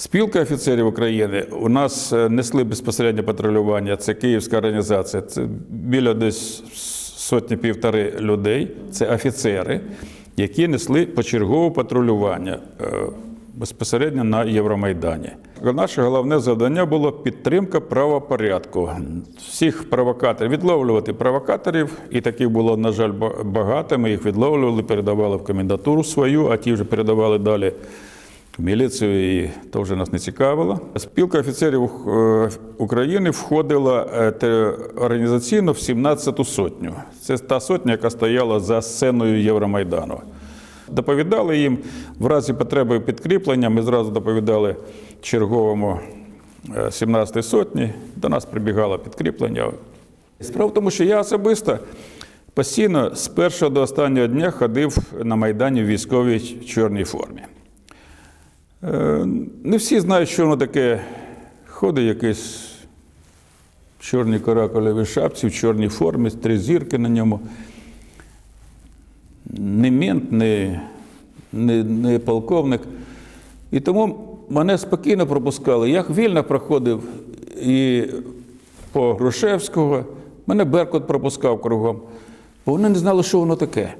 Спілка офіцерів України у нас е, несли безпосередньо патрулювання. Це київська організація. Це біля десь сотні півтори людей. Це офіцери, які несли почергове патрулювання е, безпосередньо на Євромайдані. Наше головне завдання було підтримка правопорядку. Всіх провокаторів відловлювати провокаторів, і таких було, на жаль, багато. Ми їх відловлювали, передавали в комендатуру свою, а ті вже передавали далі міліцію, то вже нас не цікавило. Спілка офіцерів е, України входила е, організаційно в 17-ту сотню. Це та сотня, яка стояла за сценою Євромайдану. Доповідали їм в разі потреби підкріплення. Ми зразу доповідали черговому е, 17-ї сотні. До нас прибігало підкріплення. Справа в тому, що я особисто постійно з першого до останнього дня ходив на Майдані в військовій чорній формі. Е, Не всі знають, що воно таке. Ходить якийсь в чорній каракулевій шапці, в чорній формі, три зірки на ньому. Не мент, не, не, не полковник. І тому мене спокійно пропускали. Я вільно проходив і по Грушевського, мене Беркут пропускав кругом, бо вони не знали, що воно таке.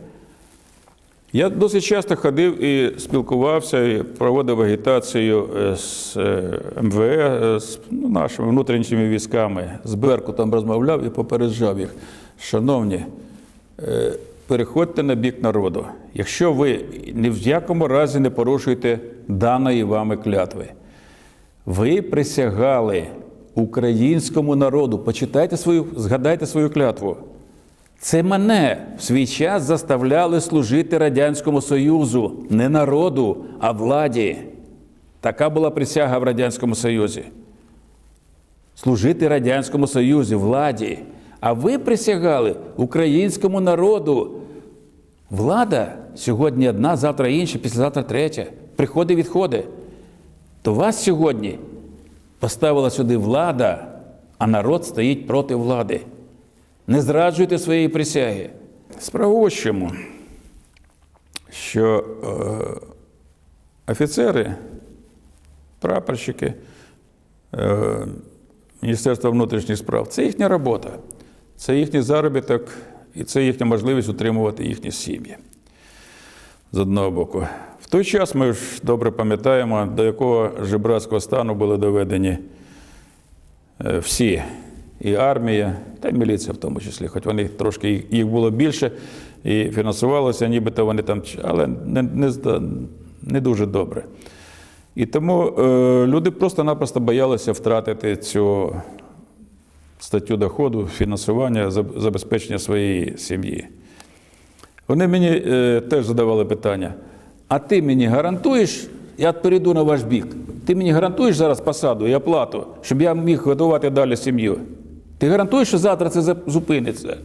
Я досить часто ходив і спілкувався, і проводив агітацію е, з е, МВЕ, е, з ну, нашими внутрішніми військами, з Беркутом розмовляв і попереджав їх. Шановні, переходьте на бік народу. Якщо ви ні в якому разі не порушуєте даної вами клятви, ви присягали українському народу. Почитайте свою, згадайте свою клятву. Це мене в свій час заставляли служити Радянському Союзу, не народу, а владі. Така була присяга в Радянському Союзі. Служити Радянському Союзі, владі. А ви присягали українському народу. Влада сьогодні одна, завтра інша, післязавтра третя. Приходи, відходи. То вас сьогодні поставила сюди влада, а народ стоїть проти влади. Не зраджуйте своєї присяги. Справа ось чому, що е, офіцери, прапорщики е, Міністерства внутрішніх справ це їхня робота, це їхній заробіток і це їхня можливість утримувати їхні сім'ї. З одного боку. В той час ми ж добре пам'ятаємо, до якого жебрацького стану були доведені е, всі, і армія, та й міліція в тому числі, хоч вони трошки їх- було більше і фінансувалося, нібито вони там, але не, не, не дуже добре. І тому е, люди просто-напросто боялися втратити цю статтю доходу, фінансування, забезпечення своєї сім'ї. Вони мені е, теж задавали питання: а ти мені гарантуєш, я перейду на ваш бік. Ти мені гарантуєш зараз посаду і оплату, щоб я міг годувати далі сім'ю? Ти гарантуєш, що завтра це зупиниться?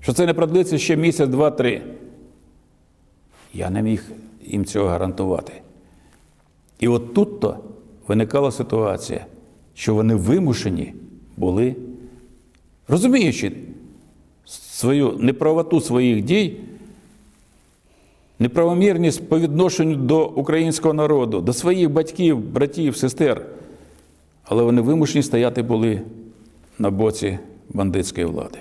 Що це не продлиться ще місяць, два, три? Я не міг їм цього гарантувати. І от тут-то виникала ситуація, що вони вимушені були, розуміючи свою неправоту своїх дій, неправомірність по відношенню до українського народу, до своїх батьків, братів, сестер. Але вони вимушені стояти були на боці бандитської влади.